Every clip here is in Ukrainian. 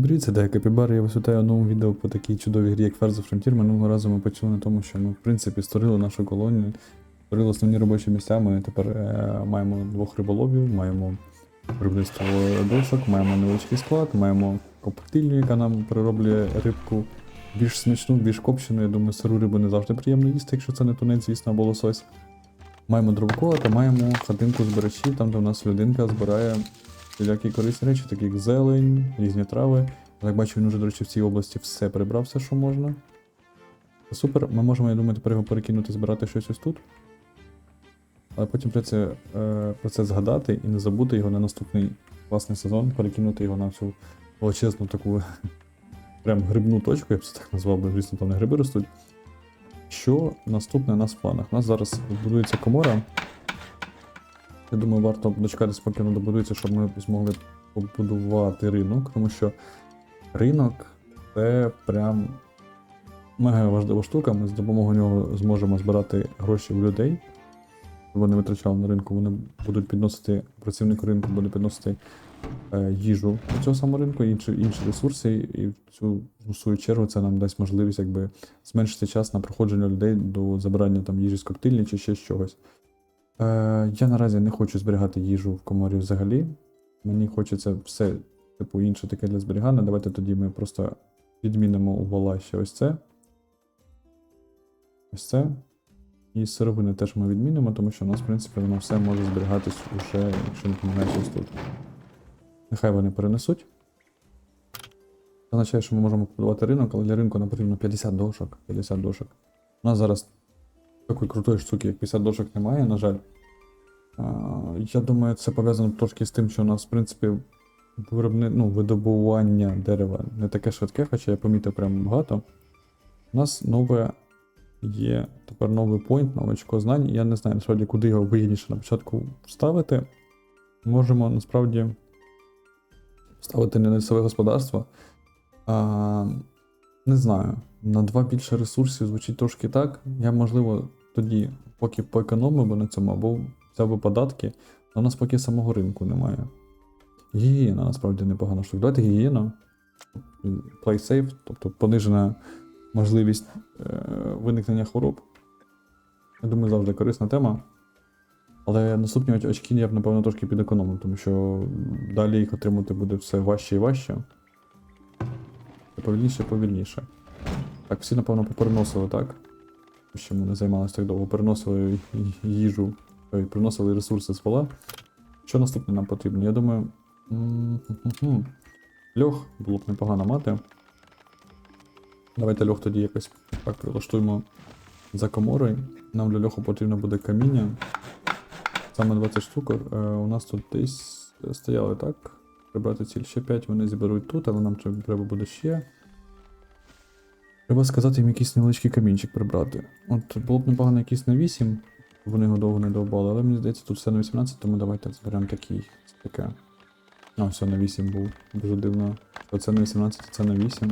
Дивіться, де капібари, я вас вітаю в новому відео по такій чудовій грі, як First of Frontier. Минулого разу ми почули на тому, що ми, в принципі, створили нашу колонію, створили основні робочі місця. Ми тепер е, маємо двох риболовів, маємо виробництво дошок, маємо невеличкий склад, маємо коптильню, яка нам перероблює рибку більш смачну, більш копчену. Я думаю, сиру рибу не завжди приємно їсти, якщо це не тунець, звісно, або лосось. Маємо дровкола та маємо хатинку збирачів, там де у нас людинка збирає всілякі корисні речі, такі як зелень, різні трави. Як бачу, він уже, до речі, в цій області все прибрав, все, що можна. Супер, ми можемо, я думаю, тепер його перекинути, збирати щось ось тут. Але потім про це, про це згадати і не забути його на наступний класний сезон, перекинути його на цю величезну таку прям грибну точку, я б це так назвав, бо звісно, там не гриби ростуть. Що наступне у нас в планах? У нас зараз будується комора. Я думаю, варто дочекатися, поки вона добудується, щоб ми змогли побудувати ринок, тому що ринок це прям мега важлива штука. Ми з допомогою нього зможемо збирати гроші в людей. щоб Вони витрачали на ринку, вони будуть підносити, працівник ринку буде підносити е, їжу до цього самого ринку, інші, інші ресурси, і в цю в свою чергу це нам дасть можливість якби зменшити час на проходження людей до забирання там їжі з коктейльні чи ще чогось. Е, я наразі не хочу зберігати їжу в коморі взагалі. Мені хочеться все, типу, інше таке для зберігання. Давайте тоді ми просто відмінимо у вола ще ось це. Ось це. І сировини теж ми відмінимо, тому що у нас, в принципі, воно все може зберігатись уже, якщо не помиляюсь, ось тут. Нехай вони перенесуть. Це означає, що ми можемо побудувати ринок, але для ринку потрібно 50 дошок. 50 дошок. У нас зараз такої крутої штуки, як 50 дошок немає, на жаль. Я думаю, це пов'язано трошки з тим, що у нас, в принципі, виробни... ну, видобування дерева не таке швидке, хоча я помітив прям багато. У нас нове є тепер новий поінт, нове очко знань. Я не знаю насправді, куди його вигідніше на початку вставити. Можемо насправді ставити не на лісове господарство. А, не знаю, на два більше ресурсів звучить трошки так. Я, можливо, тоді поки поекономив би на цьому, або взяв би податки, але у нас поки самого ринку немає. Гігієна насправді непогана штука. Давайте гігієна. Play safe, тобто понижена можливість е, виникнення хвороб. Я думаю, завжди корисна тема. Але наступні очки я б, напевно, трошки підекономив, тому що далі їх отримати буде все важче і важче. Повільніше, повільніше. Так, всі, напевно, попереносили, так? Що ми не займалися так довго. Переносили їжу, ой, приносили ресурси з пола. Що наступне нам потрібно? Я думаю. Льох було б непогано мати. Давайте льох тоді якось так прилаштуємо за коморою. Нам для льоху потрібно буде каміння. Саме 20 штук. Е, у нас тут десь стояли, так? Прибрати ціль ще 5, вони зіберуть тут, але нам треба буде ще. Треба сказати їм якийсь невеличкий камінчик прибрати. От було б непогано якийсь на 8, вони його довго не довбали, але мені здається, тут все на 18, тому давайте зберемо такий. Таке. А, все на 8 був. Дуже дивно. Оце на 18, це на 8.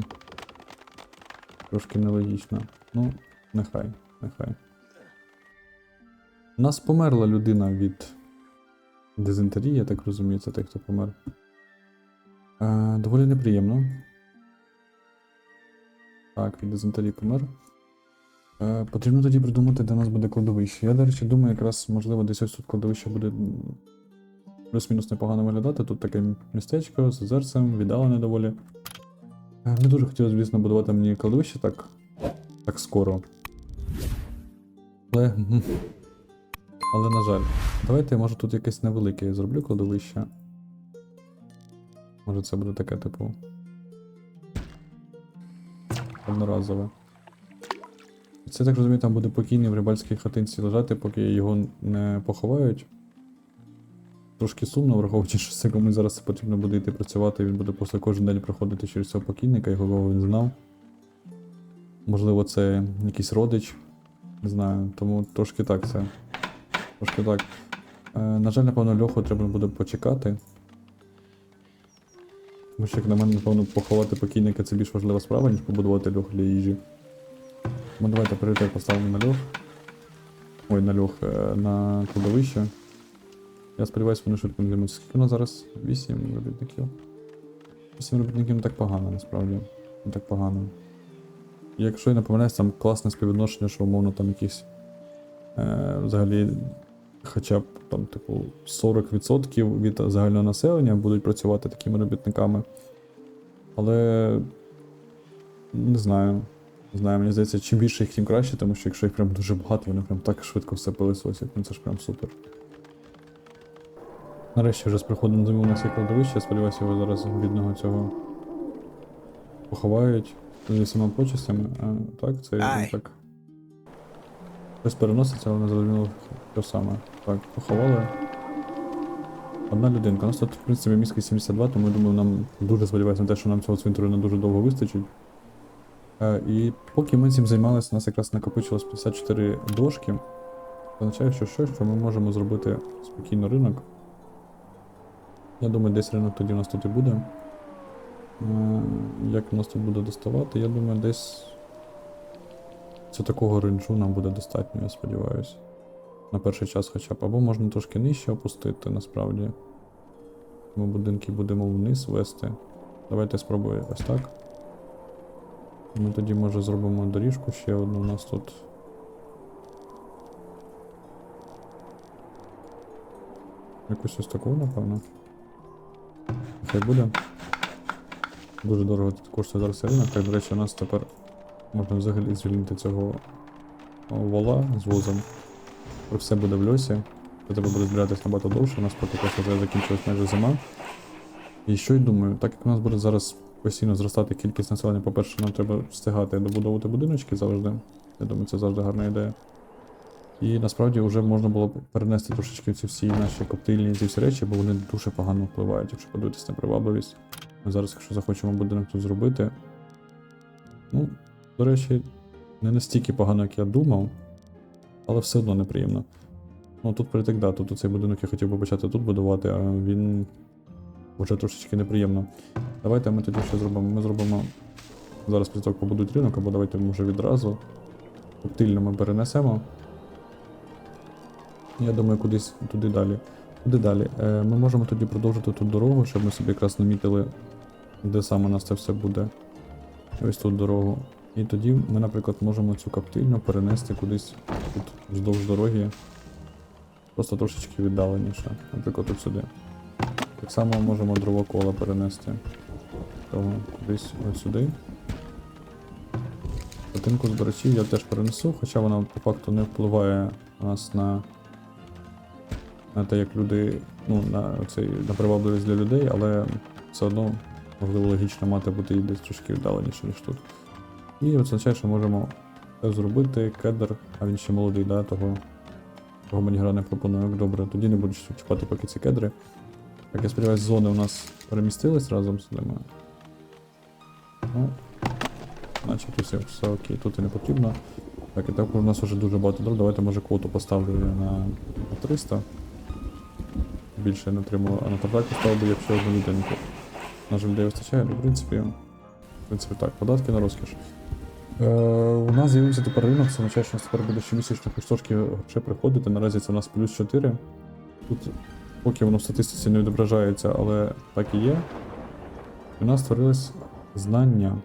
Трошки нелогічно. Ну, нехай, нехай. У нас померла людина від дизентерії, я так розумію, це той, хто помер. Е, доволі неприємно. Так, від дизентерії помер. Е, потрібно тоді придумати, де у нас буде кладовище. Я, до речі, думаю, якраз, можливо, десь ось тут кладовище буде плюс-мінус непогано виглядати. Тут таке містечко з озерцем, віддалене доволі. Е, Не дуже хотілося, звісно, будувати мені кладовище так, так скоро. Але. Але, на жаль. Давайте, я, може, тут якесь невелике зроблю кладовище. Може це буде таке, типу. Одноразове. Це так розумію, там буде покійний в рибальській хатинці лежати, поки його не поховають. Трошки сумно, враховуючи, що це комусь зараз потрібно буде йти працювати, він буде просто кожен день проходити через цього покійника, його він знав. Можливо, це якийсь родич. Не знаю, тому трошки так це. Трошки так. Е, на жаль, напевно, льоху треба буде почекати. Тому що, як на мене, напевно, поховати покійника це більш важлива справа, ніж побудувати льох для їжі. Тому давайте пріоритет поставимо на льох. Ой, на льох, е, на кладовище. Я сподіваюся, вони швидко не займуться. Скільки у нас зараз? 8 робітників. Сім робітників не так погано, насправді. Не так погано. Якщо я не помиляюсь, там класне співвідношення, що умовно там якісь е, взагалі хоча б там, типу, 40% від загального населення будуть працювати такими робітниками. Але не знаю. Не знаю, мені здається, чим більше їх, тим краще, тому що якщо їх прям дуже багато, вони прям так швидко все пилисосять. Ну це ж прям супер. Нарешті вже з приходом зими у нас є кладовище, сподіваюся, його зараз бідного цього поховають зі всіма почестями. А, так, це Ай. так. Щось переноситься, але не зрозуміло, що саме. Так, поховали. Одна людинка. У нас тут, в принципі, міський 72, тому я думаю, нам дуже сподіваюся на те, що нам цього цвинтарю не дуже довго вистачить. Е, і поки ми цим займалися, у нас якраз накопичилось 54 дошки. Це означає, що щось, що ми можемо зробити спокійно ринок. Я думаю, десь ринок тоді у нас тут і буде. Е, Як у нас тут буде доставати, я думаю, десь. Це такого ринджу нам буде достатньо, я сподіваюся. На перший час хоча б. Або можна трошки нижче опустити, насправді. Ми будинки будемо вниз вести. Давайте спробую ось так. Ми тоді, може, зробимо доріжку ще одну у нас тут. Якусь ось таку, напевно. Хай буде. Дуже дорого тут коштує зараз ринок. Так, до речі, у нас тепер можна взагалі звільнити цього вола з возом. Тепер Все буде в льосі. Це треба буде збиратись набагато довше, у нас поки просто вже закінчилась майже зима. І що й думаю, так як у нас буде зараз постійно зростати кількість населення, по-перше, нам треба встигати добудовувати будиночки завжди. Я думаю, це завжди гарна ідея. І насправді вже можна було б перенести трошечки ці всі наші коптильні ці всі речі, бо вони дуже погано впливають, якщо подивитися на привабливість. Ми зараз, якщо захочемо будинок тут зробити. Ну, до речі, не настільки погано, як я думав, але все одно неприємно. Ну тут притик, да, тут цей будинок я хотів би почати тут будувати, а він вже трошечки неприємно. Давайте ми тоді що зробимо? Ми зробимо. Зараз після того, побудують ринок, або давайте може відразу. Коптильно ми перенесемо. Я думаю, кудись туди далі. Куди далі? Е, ми можемо тоді продовжити тут дорогу, щоб ми собі якраз намітили, де саме у нас це все буде. Ось тут дорогу. І тоді ми, наприклад, можемо цю коптильню перенести кудись тут вздовж дороги. Просто трошечки віддаленіше. Наприклад, тут сюди. Так само можемо дровокола перенести. Того кудись ось сюди. Хатинку збирачів я теж перенесу, хоча вона по факту не впливає у нас на, на те, як люди, ну, на, цей, на привабливість для людей, але все одно можливо логічно мати бути і десь трошки віддаленіше, ніж тут. І означає, що можемо зробити. Кедр, а він ще молодий, да, того, того мені гра не пропонує. Як Добре, тоді не буду чіпати поки ці кедри. Як я сподіваюся, зони у нас перемістились разом з ними. Ну, наче тут все, все окей, тут і не потрібно. Так, і так у нас вже дуже багато дров. Давайте може квоту поставлю на, на 300. Більше я не отримав, а на тартак поставив би я ще одну людинку. На жаль, людей вистачає, в принципі. В принципі, так, податки на розкіш. Е, у нас з'явився тепер ринок, це означає, що у нас тепер буде щомісячно трошки грошей приходити. Наразі це у нас плюс 4. Тут поки воно в статистиці не відображається, але так і є. У нас створилось знання.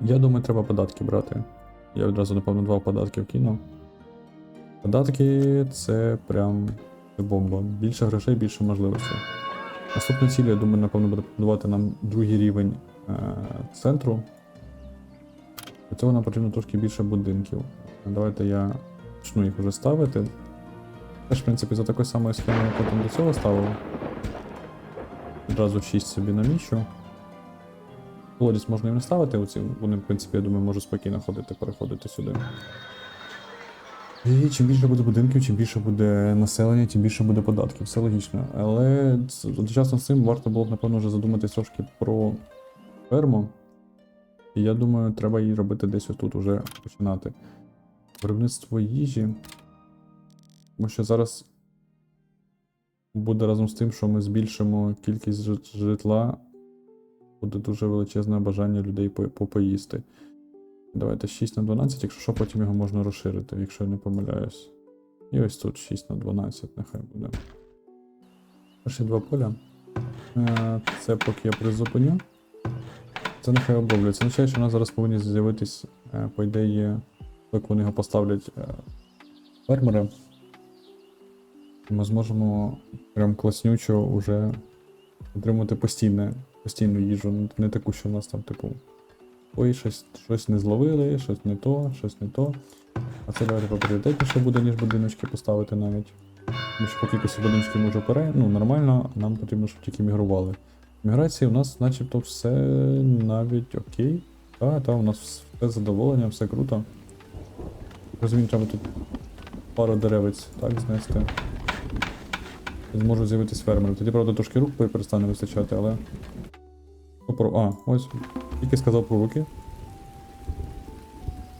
Я думаю, треба податки брати. Я відразу, напевно, два податки вкину. Податки це прям бомба. Більше грошей, більше можливостей. Наступна ціль, я думаю, напевно, буде побудувати нам другий рівень центру. Для цього нам потрібно трошки більше будинків. Давайте я почну їх вже ставити. Теж, в принципі, за такою самою схемою, яку там до цього ставив. Відразу 6 собі наміщу. Колодязь можна і не ставити, оці, вони, в принципі, я думаю, можуть спокійно ходити, переходити сюди. І чим більше буде будинків, чим більше буде населення, тим більше буде податків. Все логічно. Але одночасно з цим варто було б, напевно, вже задуматись трошки про ферму. І я думаю, треба її робити десь отут уже починати. Виробництво їжі. Тому що зараз буде разом з тим, що ми збільшимо кількість житла, буде дуже величезне бажання людей попоїсти. Давайте 6 на 12, якщо що, потім його можна розширити, якщо я не помиляюсь. І ось тут 6 на 12, нехай буде. Перші два поля. Е, Це поки я призупиню. Це нехай оброблюється. Це означає, що у нас зараз повинні з'явитись, е, по ідеї, як вони його поставлять е, фермери. Ми зможемо прям класнючо вже отримати постійне, постійну їжу, не- не таку, що у нас там, типу, ой, щось, щось не зловили, щось не то, щось не то. А це давайте попріоритетніше буде, ніж будиночки поставити навіть. Тому що по кількості будиночків ми вже пере, ну, нормально, нам потрібно, щоб тільки мігрували. Міграції у нас начебто все навіть окей. Та, та, у нас все задоволення, все круто. Розумію, треба тут пару деревець так знести. І Зможуть з'явитись фермери. Тоді, правда, трошки рук перестане вистачати, але. Що А, ось. Тільки сказав про руки.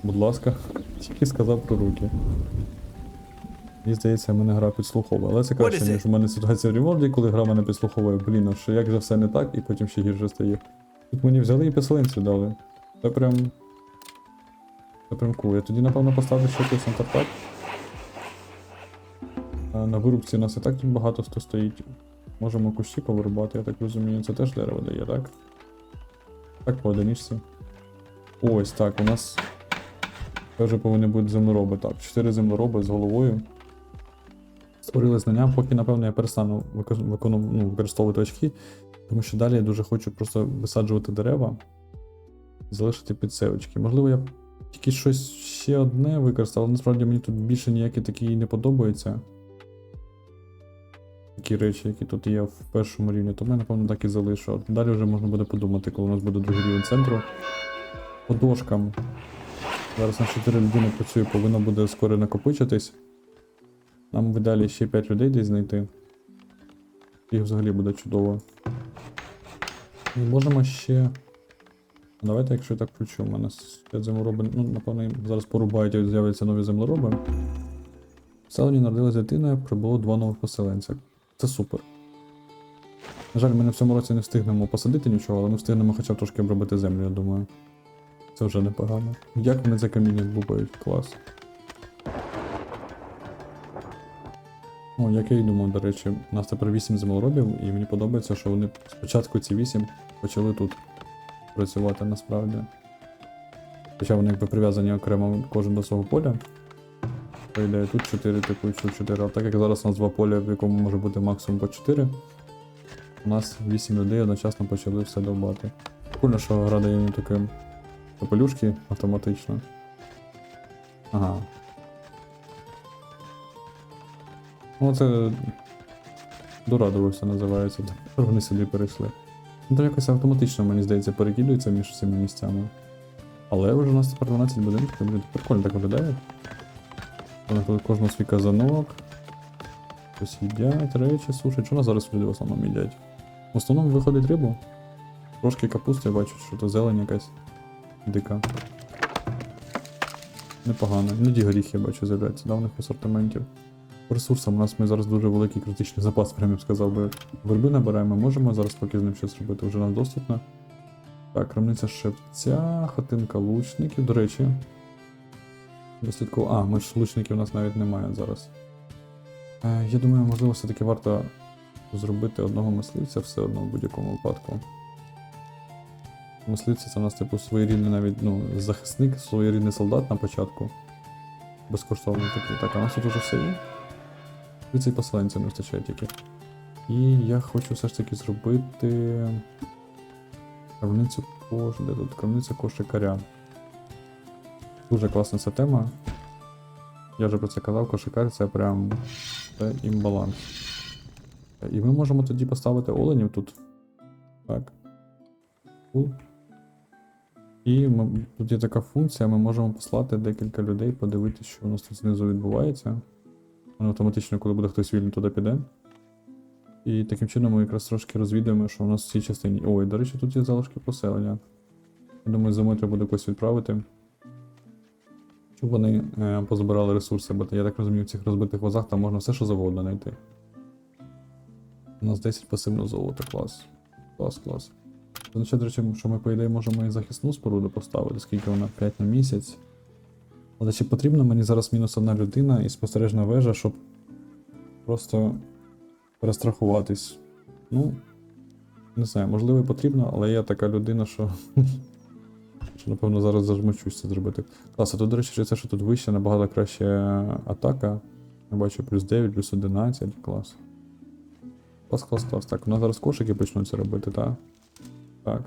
Будь ласка, тільки сказав про руки. Мені здається, мене гра підслуховує, але це краще, ніж у мене ситуація в Ріворді, коли гра мене підслуховує. Блін, а що як же все не так, і потім ще гірше стає. Тут мені взяли і поселенців дали. Це прям. Це прям кул. Я тоді, напевно, поставлю ще якийсь антартак. А на вирубці у нас і так тут багато хто стоїть. Можемо кущі повирубати, я так розумію. Це теж дерево дає, так? Так, по одиничці. Ось так, у нас вже повинні бути землероби. Так, 4 землероби з головою. Створили знання, поки, напевно, я перестану викону- ну, використовувати очки, тому що далі я дуже хочу просто висаджувати дерева залишити під це очки. Можливо, я тільки щось ще одне використав, але насправді мені тут більше ніякі такі не подобаються. Такі речі, які тут є в першому рівні, тому я, напевно, так і залишу. Далі вже можна буде подумати, коли у нас буде другий рівень центру. По дошкам. Зараз на 4 людини працює, повинно буде скоро накопичитись. Нам в ідеалі ще 5 людей десь знайти. Їх взагалі буде чудово. І можемо ще. Давайте, якщо я так включу, у мене 5 землероби. Ну, напевно, зараз порубають і з'являться нові землероби. В селені народилась дитина, прибуло два нових поселенця. Це супер. На жаль, ми на цьому році не встигнемо посадити нічого, але ми встигнемо хоча б трошки обробити землю, я думаю. Це вже непогано. Як вони це каміння бубають? Клас. О, як я й думав, до речі, у нас тепер 8 землеробів, і мені подобається, що вони спочатку ці 8 почали тут працювати насправді. Хоча вони якби прив'язані окремо кожен до свого поля. По ідеї, тут 4, типу, тут 4. А так як зараз у нас два поля, в якому може бути максимум по 4, у нас 8 людей одночасно почали все довбати. Прикольно, що гра дає мені таким попелюшки автоматично. Ага. Ну, це дорадувався, називається. Тепер вони сюди перейшли. Ну, то якось автоматично, мені здається, перекидується між цими місцями. Але вже у нас тепер 12 будинків, блін, прикольно так виглядає. Вони кожного свій казанок. Щось їдять, речі сушать. Що у нас зараз люди в основному їдять? В основному виходить рибу. Трошки капусти, я бачу, що то зелень якась дика. Непогано. Іноді горіхи, я бачу, з'являються да, в них в асортименті. По ресурсам у нас ми зараз дуже великий критичний запас, прям я б сказав би. Верби набираємо, можемо зараз поки з ним щось робити, вже нам доступно. Так, крамниця шепця, хатинка лучників. До речі. Дослідково. А, ми ж лучників у нас навіть немає зараз. Е, я думаю, можливо, все-таки варто зробити одного мисливця все одно в будь-якому випадку. Мисливці це у нас, типу, своєрідний навіть ну, захисник, своєрідний солдат на початку. Безкоштовно такий. Так, а у нас тут уже все є. І цей поселенця не вистачає тільки. І я хочу все ж таки зробити. Крамницю кош. Де тут? Крамниця кошикаря. Дуже класна ця тема. Я вже про це казав, кошикар це прям це імбаланс. І ми можемо тоді поставити оленів тут. Так. І ми, тут є така функція, ми можемо послати декілька людей, подивитися, що у нас тут знизу відбувається. Автоматично, коли буде хтось вільний, туди піде. І таким чином ми якраз трошки розвідаємо, що у нас в цій частині. Ой, до речі, тут є залишки поселення. Я думаю, зимою треба буде когось відправити. Щоб вони е, позабирали ресурси, бо я так розумію, в цих розбитих вазах там можна все, що завгодно знайти. У нас 10 пасивного золота, клас. Клас, клас. Означає, до речі, що ми, по ідеї, можемо і захисну споруду поставити, скільки вона 5 на місяць. Але чи потрібно мені зараз мінус одна людина і спостережна вежа, щоб просто перестрахуватись? Ну, Не знаю, можливо, і потрібно, але я така людина, що. що напевно зараз зажмучусь це зробити. Клас, а тут, до речі, через те, що тут вище набагато краще атака. Я бачу плюс 9, плюс 11, клас. Клас, клас, клас. Так, у нас зараз кошики почнуться робити, так? Так.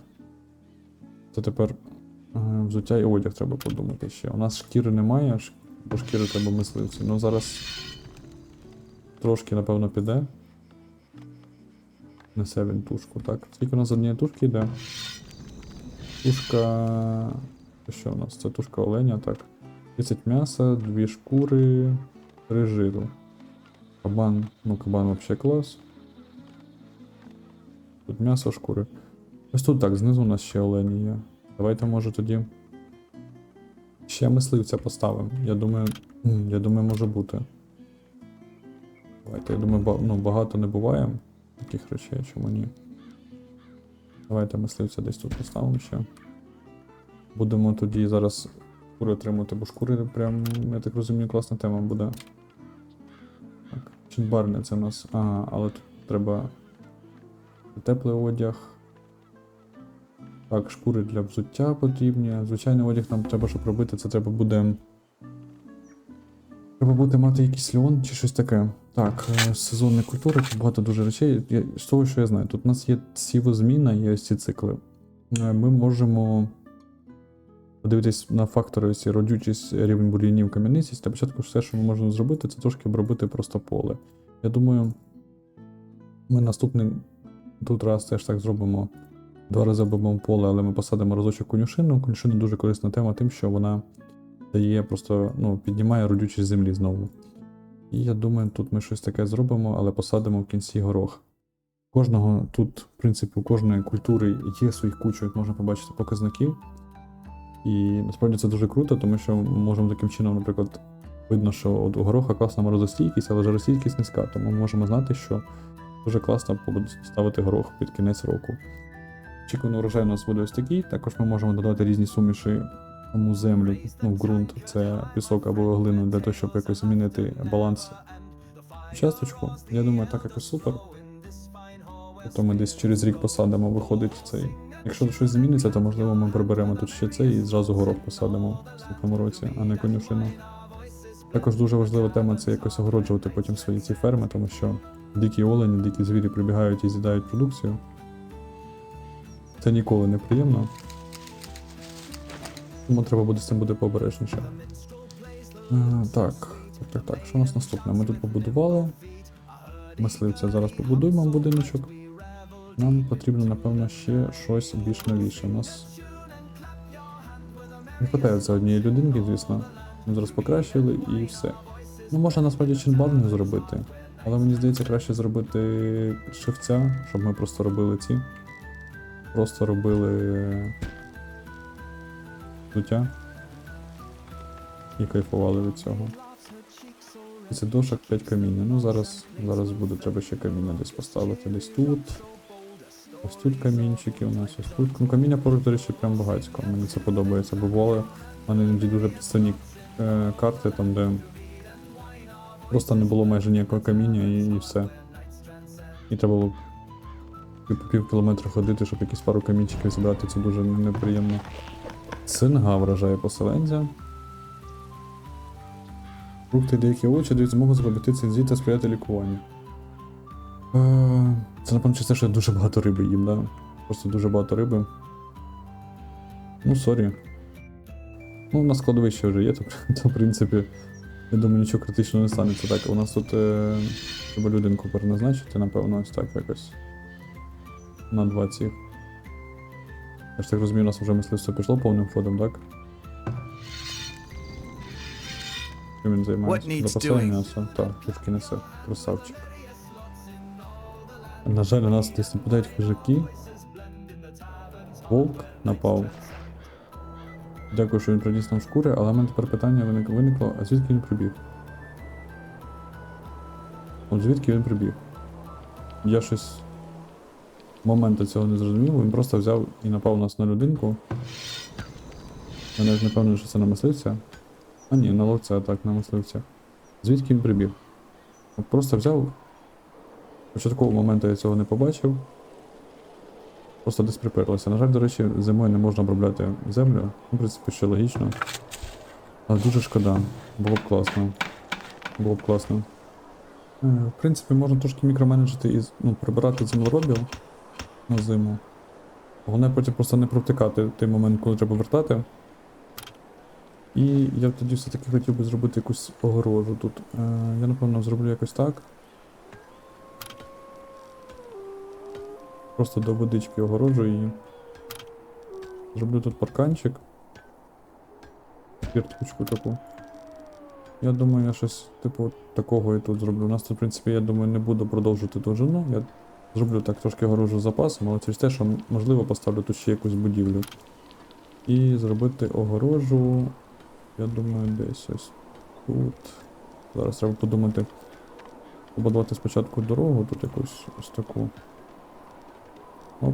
Це тепер взуття і одяг треба подумати ще. У нас шкіри немає, бо шкіри треба мисливці. Ну зараз трошки, напевно, піде. Несе він тушку, так. Скільки у нас однієї тушки йде? Тушка. Що у нас? Це тушка оленя, так. 30 м'яса, 2 шкури, 3 жиру. Кабан, ну кабан вообще клас. Тут м'ясо, шкури. Ось тут так, знизу у нас ще олені є. Давайте, може, тоді. Ще мисливця поставимо. Я думаю. Я думаю, може бути. Давайте, я думаю, ну, багато не буває таких речей, чому ні. Давайте мисливця десь тут поставимо ще. Будемо тоді зараз шкури отримувати, бо шкури прям, я так розумію, класна тема буде. Так, Чітбарня це у нас. Ага, але тут треба теплий одяг. Так, шкури для взуття потрібні. Звичайний одяг нам треба, щоб робити, це треба буде. Треба буде мати якийсь льон чи щось таке. Так, е, сезонні культури, тут багато дуже речей. Я, з того, що я знаю, тут у нас є сівозміна, є ось ці цикли. Е, Ми можемо подивитись на фактори ось родючість, рівень бур'янів, кам'яницість. Для початку все, що ми можемо зробити, це трошки обробити просто поле. Я думаю, ми наступний тут раз теж так зробимо. Два рази обробимо поле, але ми посадимо разочок конюшину. Конюшина дуже корисна тема тим, що вона дає просто, ну, піднімає родючість землі знову. І я думаю, тут ми щось таке зробимо, але посадимо в кінці горох. Кожного тут, в принципі, у кожної культури є своїх кучу, як можна побачити, показників. І насправді це дуже круто, тому що ми можемо таким чином, наприклад, видно, що от у гороха класна морозостійкість, але жаростійкість низька, тому ми можемо знати, що дуже класно ставити горох під кінець року. Очікуваний урожай у нас буде ось такий. Також ми можемо додати різні суміші у землю, ну, в ґрунт, це пісок або глину, для того, щоб якось змінити баланс часточку. Я думаю, так якось супер. Тобто ми десь через рік посадимо, виходить цей. Якщо щось зміниться, то можливо ми приберемо тут ще цей і зразу горох посадимо в наступному році, а не конюшину. Також дуже важлива тема це якось огороджувати потім свої ці ферми, тому що дикі олені, дикі звірі прибігають і з'їдають продукцію. Це ніколи не приємно. Тому треба буде з цим бути пообережніше. Е, так, так, так, так. Що у нас наступне? Ми тут побудували. Мисливця зараз побудуємо будиночок. Нам потрібно, напевно, ще щось більш новіше. У нас не вистачає за однієї людинки, звісно. Ми зараз покращили і все. Ну, можна насправді чинбарню зробити, але мені здається, краще зробити шивця, щоб ми просто робили ці. Просто робили взуття і кайфували від цього. Це дошок 5 каміння. Ну зараз, зараз буде треба ще каміння десь поставити. Десь тут. Ось тут камінчики у нас, ось тут. Ну каміння поруч, до речі, прям багатько. Мені це подобається. Бувало, в мене іноді дуже підставні е, карти, там де просто не було майже ніякого каміння і, і все. І треба було пів- кілометра ходити, щоб якісь пару камінчиків зібрати, це дуже неприємно. Цинга вражає поселенця. Фрукти деякі овочі дають змогу запобігти цинзі та сприяти лікуванню. Е, Це, напевно, через що дуже багато риби їм, да? Просто дуже багато риби. Ну, сорі. Ну, на складовище вже є, то, то в принципі, я думаю, нічого критичного не станеться. Так, у нас тут е, треба людинку переназначити, напевно, ось так якось. На два цих. Я ж так розумію, у нас вже мисливство пішло повним ходом, так? Чим він займається? Запасає м'ясо. Так, трошки несе. Красавчик. На жаль, у нас десь нападають хижаки. Вовк напав. Дякую, що він приніс нам шкури, але в мене тепер питання виник- виникло, а звідки він прибіг? От звідки він прибіг? Я щось моменту цього не зрозумів, він просто взяв і напав нас на людинку. Я навіть не певний, що це на мисливця. А ні, на ловця, так, на мисливця. Звідки він прибіг? Просто взяв. Початкового моменту я цього не побачив. просто десь приперлися. На жаль, до речі, зимою не можна обробляти землю. Ну, в принципі, ще логічно. Але дуже шкода. Було б класно. Було б класно. Е, В принципі, можна трошки мікроменеджити і ну, прибирати землеробів на зиму. Головне потім просто не провтикати той момент, коли треба вертати. І я тоді все-таки хотів би зробити якусь огорожу тут. Е, я напевно зроблю якось так. Просто до водички огорожу її. Зроблю тут парканчик. Вірточку таку. Я думаю, я щось типу такого і тут зроблю. У нас тут, в принципі, я думаю, не буду продовжувати довжину. Я зроблю так трошки огорожу запасом, але через те, що можливо поставлю тут ще якусь будівлю. І зробити огорожу. Я думаю, десь ось тут. Зараз треба подумати. Побудувати спочатку дорогу, тут якусь ось таку. Оп.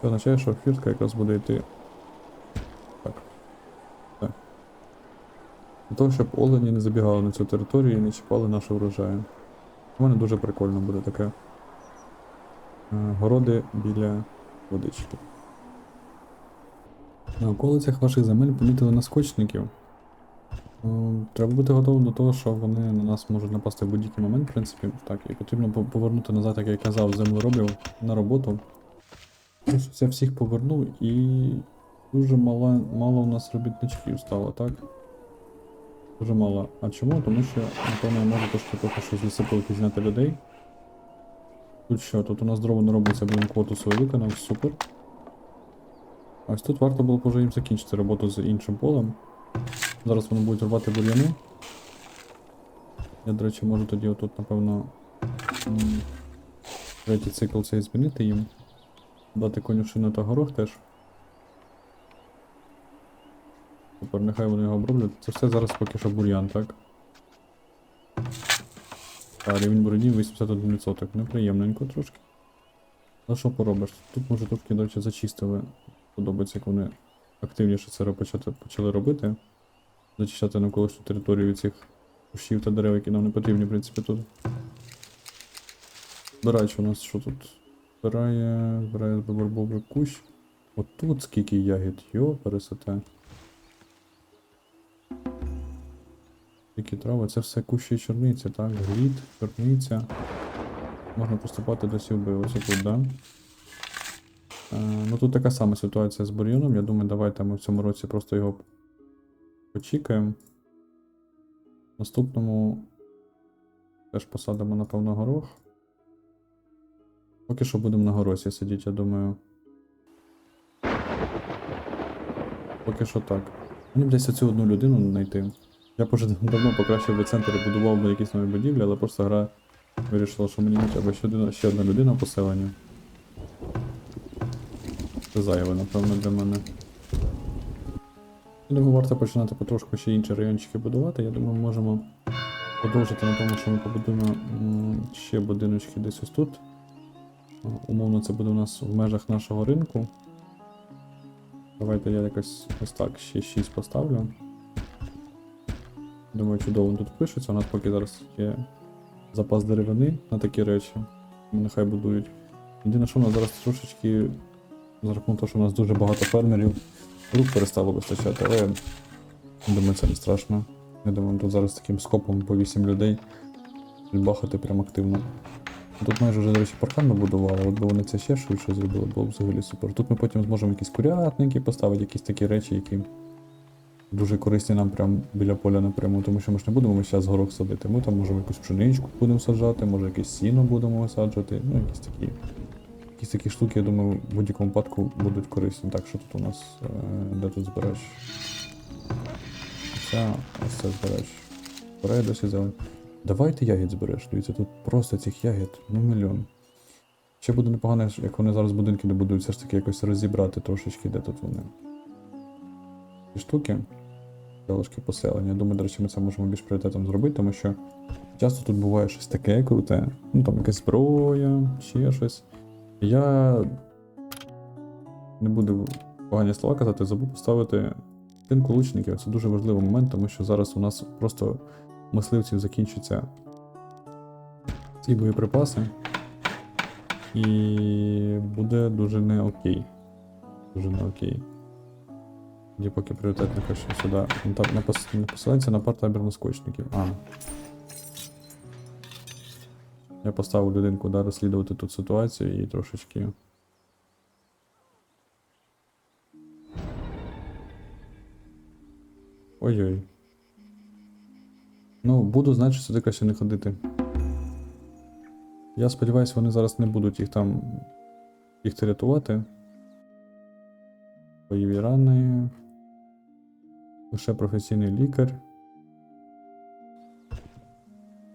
Це означає, що фіртка якраз буде йти. Так. Так. Для того, щоб олені не забігали на цю територію і не чіпали наші врожаї. У мене дуже прикольно буде таке. Е, Городи біля водички. На околицях ваших земель помітили наскочників. Е, Треба бути готовим до того, що вони на нас можуть напасти в будь-який момент, в принципі. Так, і потрібно повернути назад, як я казав, землеробів на роботу. Я всіх повернув і дуже мало, мало у нас робітничків стало, так? Дуже мало. А чому? Тому що, напевно, я можу трошки поки що з лісопилки зняти людей. Тут що? Тут у нас дрова не робиться, він квоту свою виконав, супер. Ось тут варто було б вже їм закінчити роботу з іншим полем. Зараз вони будуть рвати бур'яни. Я, до речі, можу тоді отут, напевно, третій цикл цей змінити їм. Дати конюшину та горох теж. Тепер нехай вони його оброблять. Це все зараз поки що бур'ян, так? А рівень бур'янів 81%. Неприємненько трошки. Ну що поробиш? Тут може трошки, речі, зачистили. Подобається, як вони активніше це почати, почали робити. Зачищати навколишню територію від цих кущів та дерев, які нам не потрібні, в принципі, тут. Збирач у нас що тут? Збирає, збирає бобровий кущ. От тут скільки ягід, йо, пересоте. Які трави, це все кущі чорниці, так? Глід, чорниця. Можна поступати до сівби, ось тут, да? Е, ну тут така сама ситуація з бур'яном. Я думаю, давайте ми в цьому році просто його почекаємо. Наступному теж посадимо, напевно, горох. Поки що будемо на горосі сидіти, я думаю. Поки що так. Мені б десь оцю одну людину знайти. Я б уже давно покращив би центр і будував би якісь нові будівлі, але просто гра вирішила, що мені треба ще ще одна людина поселення. Це зайве, напевно, для мене. Я думаю, варто починати потрошку ще інші райончики будувати. Я думаю, ми можемо продовжити на тому, що ми побудуємо ще будиночки десь ось тут. Умовно, це буде у нас в межах нашого ринку. Давайте я якось ось так ще 6 поставлю. Думаю, чудово тут пишеться. У нас поки зараз є запас деревини на такі речі. Нехай будують. Єдине, що у нас зараз трошечки, за рахунок того, що у нас дуже багато фермерів, рук перестало вистачати, але думаю, це не страшно. Я думаю, тут зараз таким скопом по 8 людей бахати прям активно. Тут майже вже, до речі, паркан набудували, от би вони це ще швидше зробили, було б взагалі супер. Тут ми потім зможемо якісь курятники поставити, якісь такі речі, які дуже корисні нам прямо біля поля напряму, тому що ми ж не будемо зараз горох садити. Ми там можемо якусь пшеничку будемо саджати, може якесь сіно будемо висаджувати, ну якісь такі. Якісь такі штуки, я думаю, в будь-якому випадку будуть корисні. Так, що тут у нас, е, де тут збирач? Ця, ось це збирач. Збирає досі зелень. Давайте ягід збереш. Дивіться, тут просто цих ягід, ну мільйон. Ще буде непогано, як вони зараз будинки не будують, все ж таки якось розібрати трошечки, де тут вони. Ці штуки. Залишки поселення. Я думаю, до речі, ми це можемо більш пріоритетом зробити, тому що часто тут буває щось таке круте. Ну там якась зброя, ще щось. Я не буду погані слова казати, забув поставити стінку лучників. Це дуже важливий момент, тому що зараз у нас просто мисливців закінчаться ці боєприпаси. І буде дуже не окей. Дуже не окей. Тоді поки пріоритетно хочу сюди. На, та- на, партабір наскочників. А. Я поставив людинку да, розслідувати тут ситуацію і трошечки. Ой-ой. Ну, буду знати, що сюди краще не ходити. Я сподіваюся, вони зараз не будуть їх там їх рятувати. Бойові рани. Лише професійний лікар.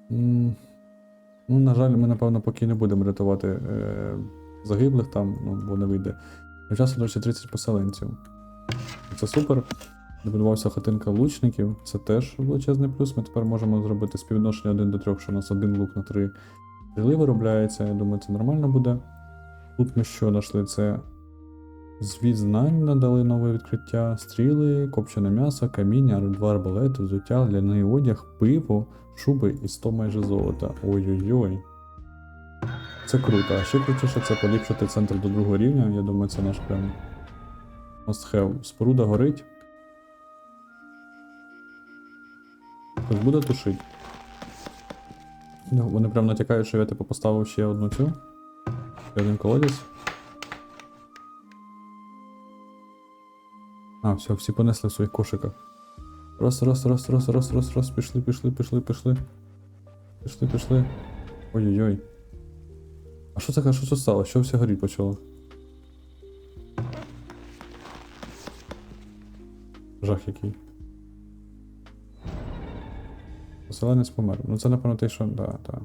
Ну, на жаль, ми, напевно, поки не будемо рятувати е, загиблих там, ну, бо не вийде. Часом, до речі, 30 поселенців. Це супер. Добудувався хатинка лучників, це теж величезний плюс. Ми тепер можемо зробити співвідношення 1 до 3, що у нас один лук на 3 стріли виробляється. Я думаю, це нормально буде. Тут ми що знайшли? Це звіт знань надали нове відкриття, стріли, копчене м'ясо, каміння, два арбалети, взуття, ляний одяг, пиво, шуби і 100 майже золота. Ой-ой-ой. Це круто. А ще крутіше це поліпшити центр до другого рівня. Я думаю, це наш прям must have. Споруда горить. Хтось буде тушить. Ну, вони прям натякають, що я типу поставив ще одну цю. Ще один колодязь. А, все, всі понесли в своїх кошиках. Раз, раз, раз, раз, раз, раз, раз, пішли, пішли, пішли, пішли. Пішли, пішли. Ой-ой-ой. А що це, що це стало? Що все горіть почало? Жах який. Поселенець помер. Ну це напевно те, що. Да, да.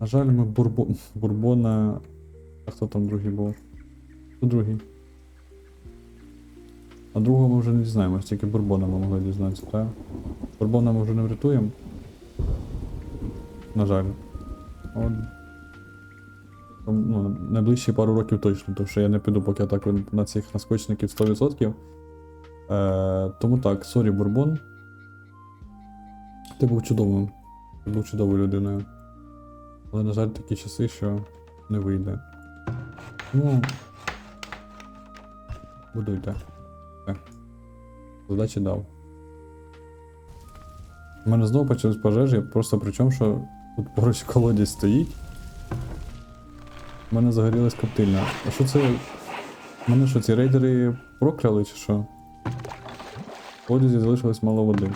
На жаль, ми бурбо... Бурбона. А хто там другий був? Хто другий? А другого ми вже не дізнаємось, тільки Бурбона ми могли дізнатися, так? Бурбона ми вже не врятуємо. На жаль. От. Ну, найближчі пару років точно, тому що я не піду поки так на цих наскочників 100%. Е, тому так, сорі, Бурбон. Ти був чудовим. Ти був чудовою людиною. Але, на жаль, такі часи, що не вийде. Ну. Будуйте. Задачі дав. У мене знову почались пожежі, просто при чому, що тут поруч колодязь стоїть. У мене загорілась коптильня. А що це? У мене що, ці рейдери прокляли чи що? В колодязі залишилось мало води.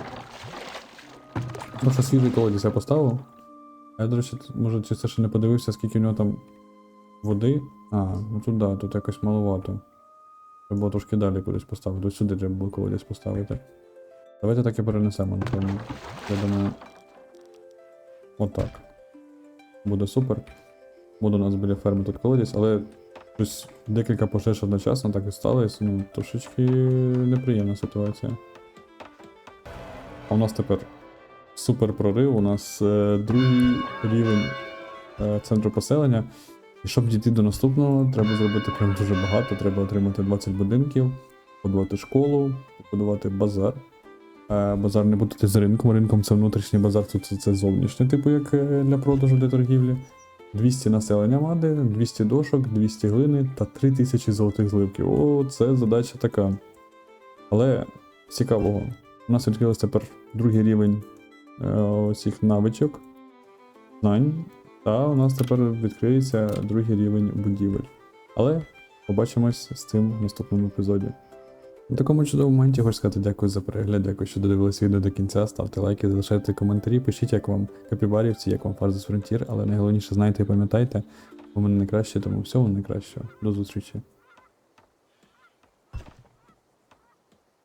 Ну, що свіжий колодязь я поставив. А я, до речі, може, чи це ще не подивився, скільки в нього там води. А, ну тут да, тут якось маловато. Було трошки далі кудись поставити. Сюди треба було колодязь поставити. Давайте так і перенесемо, напевно. Я думаю. Отак. Буде супер. Буде у нас біля ферми тут колодязь, але щось декілька пожеж одночасно так і сталося. Ну, трошечки неприємна ситуація. А у нас тепер супер прорив. У нас е, другий рівень е, центру поселення. І щоб дійти до наступного, треба зробити прям дуже багато. Треба отримати 20 будинків, побудувати школу, побудувати базар. Е, Базар не буде з ринком. Ринком це внутрішній базар, тут це, це зовнішній, типу, як е, для продажу для торгівлі. 200 населення мади, 200 дошок, 200 глини та 3000 золотих зливків. О, це задача така. Але цікавого. У нас відкрився тепер другий рівень е, цих навичок, знань. Та у нас тепер відкриється другий рівень будівель. Але побачимось з цим в наступному епізоді. На такому чудовому моменті хочу сказати дякую за перегляд, дякую, що додивилися відео до кінця. Ставте лайки, залишайте коментарі, пишіть, як вам капібарівці, як вам Фарзис Фронтір, але найголовніше знайте і пам'ятайте, у мене найкраще, тому всього найкращого. До зустрічі.